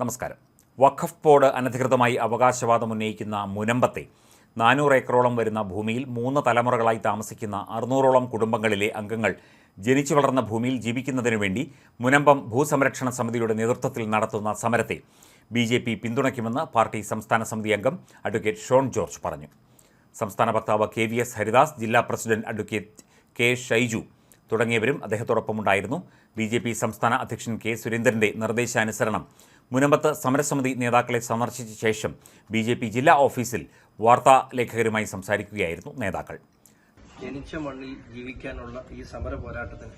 നമസ്കാരം. വഖഫ് ബോർഡ് അനധികൃതമായി അവകാശവാദം ഉന്നയിക്കുന്ന മുനമ്പത്തെ നാനൂറ് ഏക്കറോളം വരുന്ന ഭൂമിയിൽ മൂന്ന് തലമുറകളായി താമസിക്കുന്ന അറുന്നൂറോളം കുടുംബങ്ങളിലെ അംഗങ്ങൾ ജനിച്ചു വളർന്ന ഭൂമിയിൽ ജീവിക്കുന്നതിനു വേണ്ടി മുനമ്പം ഭൂസംരക്ഷണ സമിതിയുടെ നേതൃത്വത്തിൽ നടത്തുന്ന സമരത്തെ ബി ജെ പി പിന്തുണയ്ക്കുമെന്ന് പാർട്ടി സംസ്ഥാന സമിതി അംഗം അഡ്വക്കേറ്റ് ഷോൺ ജോർജ് പറഞ്ഞു. സംസ്ഥാന ഭർത്താവ് കെ വി എസ് ഹരിദാസ് ജില്ലാ പ്രസിഡന്റ് അഡ്വക്കേറ്റ് കെ ഷൈജു തുടങ്ങിയവരും അദ്ദേഹത്തോടൊപ്പമുണ്ടായിരുന്നു. ബി ജെ പി സംസ്ഥാന അധ്യക്ഷൻ കെ സുരേന്ദ്രന്റെ നിർദ്ദേശാനുസരണം മുനമ്പത്ത് സമരസമിതി നേതാക്കളെ സന്ദർശിച്ച ശേഷം ബി ജെ പി ജില്ലാ ഓഫീസിൽ വാർത്താ ലേഖകരുമായി സംസാരിക്കുകയായിരുന്നു നേതാക്കൾ. ജനിച്ച മണ്ണിൽ ജീവിക്കാനുള്ള ഈ സമര പോരാട്ടത്തിന്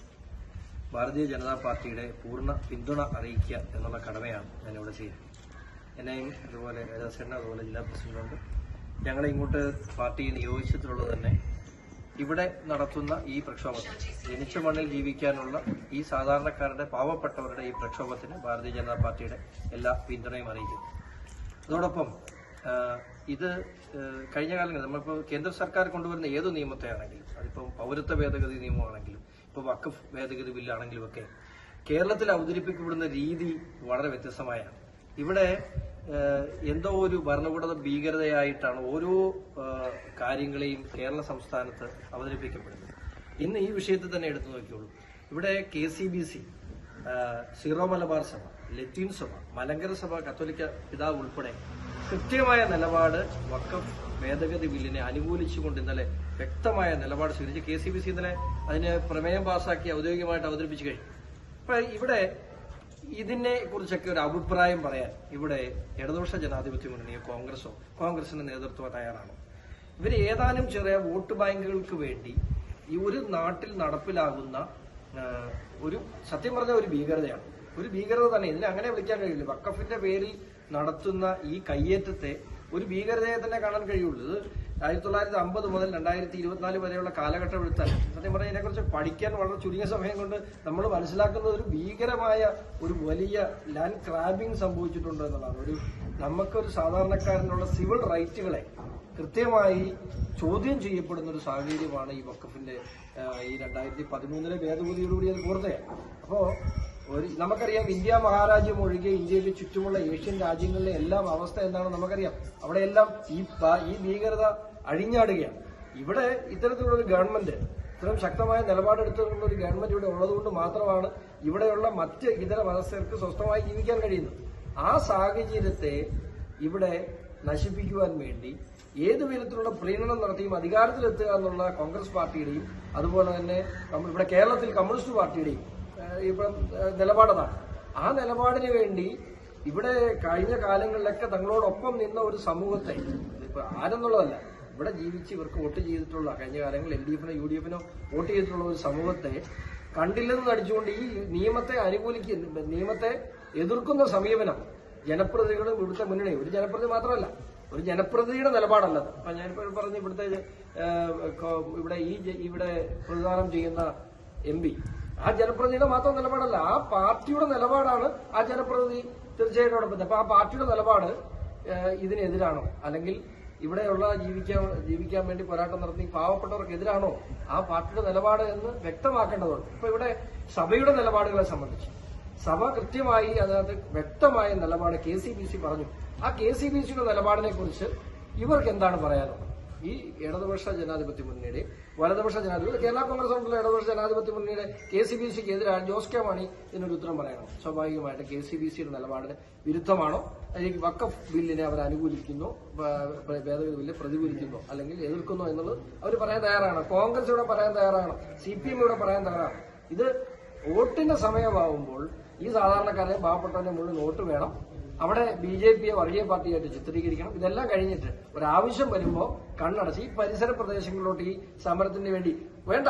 ഭാരതീയ ജനതാ പാർട്ടിയുടെ പൂർണ പിന്തുണ അറിയിക്കുക എന്നുള്ള കടമയാണ് ഞാനിവിടെ ചെയ്യുന്നത്. എന്നെയും അതുപോലെ അതുപോലെ ജില്ലാ പ്രസിഡന്റുണ്ട് ഞങ്ങളെ ഇങ്ങോട്ട് പാർട്ടി നിയോഗിച്ചിട്ടുള്ളത് തന്നെ ഇവിടെ നടത്തുന്ന ഈ പ്രക്ഷോഭത്തിന് ജനിച്ച മണ്ണിൽ ജീവിക്കാനുള്ള ഈ സാധാരണക്കാരുടെ പാവപ്പെട്ടവരുടെ ഈ പ്രക്ഷോഭത്തിന് ഭാരതീയ ജനതാ പാർട്ടിയുടെ എല്ലാ പിന്തുണയും അറിയിക്കുന്നു. അതോടൊപ്പം ഇത് കഴിഞ്ഞ കാലങ്ങളിൽ നമ്മളിപ്പോൾ കേന്ദ്ര സർക്കാർ കൊണ്ടുവരുന്ന ഏത് നിയമത്തെ ആണെങ്കിലും അതിപ്പോൾ പൗരത്വ ഭേദഗതി നിയമമാണെങ്കിലും ഇപ്പോൾ വഖഫ് ഭേദഗതി ബില്ലാണെങ്കിലും ഒക്കെ കേരളത്തിൽ അവതരിപ്പിക്കപ്പെടുന്ന രീതി വളരെ വ്യത്യസ്തമായാണ്. ഇവിടെ എന്തോ ഒരു ഭരണകൂട ഭീകരതയായിട്ടാണ് ഓരോ കാര്യങ്ങളെയും കേരള സംസ്ഥാനത്ത് അവതരിപ്പിക്കപ്പെടുന്നത്. ഇന്ന് ഈ വിഷയത്തിൽ തന്നെ എടുത്തു നോക്കിയുള്ളൂ ഇവിടെ K C B C Syro Malabar സഭ ലത്തീൻ സഭ മലങ്കര സഭ കത്തോലിക്ക പിതാവ് ഉൾപ്പെടെ കൃത്യമായ നിലപാട് വക്കഫ് ഭേദഗതി ബില്ലിനെ അനുകൂലിച്ചുകൊണ്ട് ഇന്നലെ വ്യക്തമായ നിലപാട് സ്വീകരിച്ച് കെ സി ബി സി ഇന്നലെ അതിന് പ്രമേയം പാസാക്കി ഔദ്യോഗികമായിട്ട് അവതരിപ്പിച്ചു കഴിഞ്ഞു. അപ്പൊ ഇവിടെ ഇതിനെ കുറിച്ചൊക്കെ ഒരു അഭിപ്രായം പറയാൻ ഇവിടെ ഇടതുപക്ഷ ജനാധിപത്യ മുന്നണിയോ കോൺഗ്രസോ കോൺഗ്രസിന്റെ നേതൃത്വം തയ്യാറാണോ. ഇവർ ഏതാനും ചെറിയ വോട്ട് ബാങ്കുകൾക്ക് വേണ്ടി ഈ ഒരു നാട്ടിൽ നടപ്പിലാകുന്ന ഒരു സത്യം പറഞ്ഞ ഒരു ഭീകരതയാണ്. ഒരു ഭീകരത തന്നെ. ഇതിനെ അങ്ങനെ വിളിക്കാൻ കഴിയില്ല. വക്കഫിന്റെ പേരിൽ നടത്തുന്ന ഈ കയ്യേറ്റത്തെ ഒരു ഭീകരതയെ തന്നെ കാണാൻ കഴിയുള്ളൂ. ആയിരത്തി തൊള്ളായിരത്തി അമ്പത് മുതൽ രണ്ടായിരത്തി ഇരുപത്തിനാല് വരെയുള്ള കാലഘട്ടം എടുത്താൽ സത്യം പറഞ്ഞാൽ ഇതിനെക്കുറിച്ച് പഠിക്കാൻ വളരെ ചുരുങ്ങിയ സമയം കൊണ്ട് നമ്മൾ മനസ്സിലാക്കുന്ന ഒരു ഭീകരമായ ഒരു വലിയ ലാൻഡ് ക്രാബിംഗ് സംഭവിച്ചിട്ടുണ്ട് എന്നുള്ളതാണ്. ഒരു നമുക്കൊരു സാധാരണക്കാരനുള്ള സിവിൽ റൈറ്റുകളെ കൃത്യമായി ചോദ്യം ചെയ്യപ്പെടുന്ന ഒരു സാഹചര്യമാണ് ഈ വക്കഫിന്റെ ഈ രണ്ടായിരത്തി പതിമൂന്നിലെ ഭേദഗതിയോടുകൂടി അത് പൂർത്തിയാണ് അപ്പോ ഒരു നമുക്കറിയാം ഇന്ത്യ മഹാരാജ്യം ഒഴികെ ഇന്ത്യയ്ക്ക് ചുറ്റുമുള്ള ഏഷ്യൻ രാജ്യങ്ങളിലെ എല്ലാം അവസ്ഥ എന്താണെന്ന് നമുക്കറിയാം. അവിടെയെല്ലാം ഈ ഈ ഭീകരത അഴിഞ്ഞാടുകയാണ്. ഇവിടെ ഇത്തരത്തിലുള്ള ഒരു ഗവൺമെന്റ് ഇത്തരം ശക്തമായ നിലപാടെടുത്തിട്ടുള്ള ഒരു ഗവൺമെന്റ് ഇവിടെ ഉള്ളതുകൊണ്ട് മാത്രമാണ് ഇവിടെയുള്ള മറ്റ് ഇതര മതസ്ഥർക്ക് സ്വസ്ഥമായി ജീവിക്കാൻ കഴിയുന്നത്. ആ സാഹചര്യത്തെ ഇവിടെ നശിപ്പിക്കുവാൻ വേണ്ടി ഏത് വിധത്തിലുള്ള പ്രീണനം നടത്തിയും അധികാരത്തിലെത്തുക എന്നുള്ള കോൺഗ്രസ് പാർട്ടിയുടെയും അതുപോലെ തന്നെ ഇവിടെ കേരളത്തിൽ കമ്മ്യൂണിസ്റ്റ് പാർട്ടിയുടെയും ഇപ്പം നിലപാടതാണ്. ആ നിലപാടിന് വേണ്ടി ഇവിടെ കഴിഞ്ഞ കാലങ്ങളിലൊക്കെ തങ്ങളോടൊപ്പം നിന്ന ഒരു സമൂഹത്തെ ഇപ്പൊ ആരെന്നുള്ളതല്ല ഇവിടെ ജീവിച്ച് ഇവർക്ക് വോട്ട് ചെയ്തിട്ടുള്ള കഴിഞ്ഞ കാലങ്ങളിൽ എൽ ഡി എഫിനോ യു ഡി എഫിനോ വോട്ട് ചെയ്തിട്ടുള്ള ഒരു സമൂഹത്തെ കണ്ടില്ലെന്ന് നടിച്ചുകൊണ്ട് ഈ നിയമത്തെ അനുകൂലിക്കുന്ന നിയമത്തെ എതിർക്കുന്ന സമീപനം ജനപ്രതിനിധികളും ഇവിടുത്തെ മുന്നണി ഒരു ജനപ്രതി മാത്രമല്ല ഒരു ജനപ്രതിനിധിയുടെ നിലപാടല്ല അപ്പൊ ഞാനിപ്പോൾ പറഞ്ഞ ഇവിടുത്തെ ഇവിടെ ഈ ഇവിടെ പ്രതിദാനം ചെയ്യുന്ന എം പി ആ ജനപ്രതിനിധിയുടെ മാത്രം നിലപാടല്ല ആ പാർട്ടിയുടെ നിലപാടാണ് ആ ജനപ്രതിനിധി തീർച്ചയായിട്ടും അവിടെ അപ്പൊ ആ പാർട്ടിയുടെ നിലപാട് ഇതിനെതിരാണോ? അല്ലെങ്കിൽ ഇവിടെയുള്ള ജീവിക്കാൻ ജീവിക്കാൻ വേണ്ടി പോരാട്ടം നടത്തി പാവപ്പെട്ടവർക്കെതിരാണോ ആ പാർട്ടിയുടെ നിലപാട് എന്ന് വ്യക്തമാക്കേണ്ടതുണ്ട്. ഇപ്പൊ ഇവിടെ സഭയുടെ നിലപാടുകളെ സംബന്ധിച്ച്. സഭ കൃത്യമായി അതിനകത്ത് വ്യക്തമായ നിലപാട് കെ സി ബി സി പറഞ്ഞു. ആ കെ സി ബി സിയുടെ നിലപാടിനെ കുറിച്ച് ഇവർക്ക് എന്താണ് പറയാനുള്ളത്? ഈ ഇടതുപക്ഷ ജനാധിപത്യ മുന്നണിയുടെയും വലതുപക്ഷ ജനാധിപത്യ കേരള കോൺഗ്രസ് ഉണ്ടല്ലോ ഇടതുപക്ഷ ജനാധിപത്യ മുന്നണിയുടെ കെ സി ബി സിക്ക് ജോസ് കെ മാണി ഇതിനൊരു ഉത്തരം പറയണം. സ്വാഭാവികമായിട്ട് കെ സി ബി സിയുടെ നിലപാടിന് വിരുദ്ധമാണോ? അല്ലെങ്കിൽ വക്കഫ് ബില്ലിനെ അവർ അനുകൂലിക്കുന്നു ഭേദഗതി ബില്ല് പ്രതികൂലിക്കുന്നു അല്ലെങ്കിൽ എതിർക്കുന്നു എന്നുള്ളത് അവർ പറയാൻ തയ്യാറാണ്. കോൺഗ്രസ് ഇവിടെ പറയാൻ തയ്യാറാണ്. സി പി എം ഇവിടെ പറയാൻ തയ്യാറാണ്. ഇത് വോട്ടിന്റെ സമയമാവുമ്പോൾ ഈ സാധാരണക്കാരെ പാവപ്പെട്ടവന്റെ മുഴുവൻ വോട്ട് വേണം. അവിടെ ബി ജെ പിയെ വർഗീയ പാർട്ടിയായിട്ട് ചിത്രീകരിക്കണം. ഇതെല്ലാം കഴിഞ്ഞിട്ട് ഒരാവശ്യം വരുമ്പോൾ കണ്ണടച്ച് ഈ പരിസര പ്രദേശങ്ങളിലോട്ട് ഈ സമരത്തിന് വേണ്ടി വേണ്ട.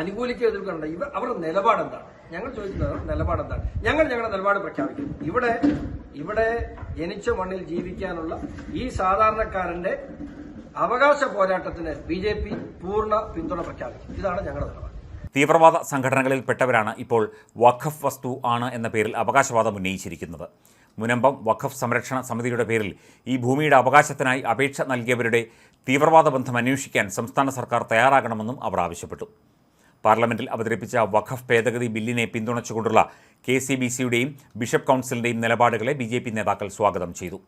അനുകൂലിക്കുക എതിർക്കണ്ട ഇവർ അവരുടെ നിലപാടെന്താണ്? ഞങ്ങൾ ചോദിക്കുന്നത് നിലപാടെന്താണ്? ഞങ്ങൾ ഞങ്ങളുടെ നിലപാട് പ്രഖ്യാപിക്കും. ഇവിടെ ഇവിടെ ജനിച്ച മണ്ണിൽ ജീവിക്കാനുള്ള ഈ സാധാരണക്കാരന്റെ അവകാശ പോരാട്ടത്തിന് ബി ജെ പി പൂർണ പിന്തുണ പ്രഖ്യാപിക്കും. ഇതാണ് ഞങ്ങളുടെ നിലപാട്. തീവ്രവാദ സംഘടനകളിൽപ്പെട്ടവരാണ് ഇപ്പോൾ വഖഫ് വസ്തു ആണ് എന്ന പേരിൽ അവകാശവാദം ഉന്നയിച്ചിരിക്കുന്നത്. മുനമ്പം വഖഫ് സംരക്ഷണ സമിതിയുടെ പേരിൽ ഈ ഭൂമിയുടെ അവകാശത്തിനായി അപേക്ഷ നൽകിയവരുടെ തീവ്രവാദ ബന്ധം അന്വേഷിക്കാൻ സംസ്ഥാന സർക്കാർ തയ്യാറാകണമെന്നും അവർ ആവശ്യപ്പെട്ടു. പാർലമെന്റിൽ അവതരിപ്പിച്ച വഖഫ് ഭേദഗതി ബില്ലിനെ പിന്തുണച്ചുകൊണ്ടുള്ള കെ സി ബി സിയുടെയും ബിഷപ്പ് കൗൺസിലിന്റെയും നിലപാടുകളെ ബി ജെ പി നേതാക്കൾ സ്വാഗതം ചെയ്തു.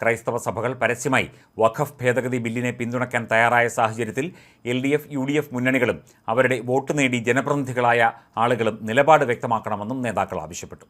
ക്രൈസ്തവ സഭകൾ പരസ്യമായി വഖഫ് ഭേദഗതി ബില്ലിനെ പിന്തുണയ്ക്കാൻ തയ്യാറായ സാഹചര്യത്തിൽ L D F U D F മുന്നണികളും അവരുടെ വോട്ട് നേടി ജനപ്രതിനിധികളായ ആളുകളും നിലപാട് വ്യക്തമാക്കണമെന്നും നേതാക്കൾ ആവശ്യപ്പെട്ടു.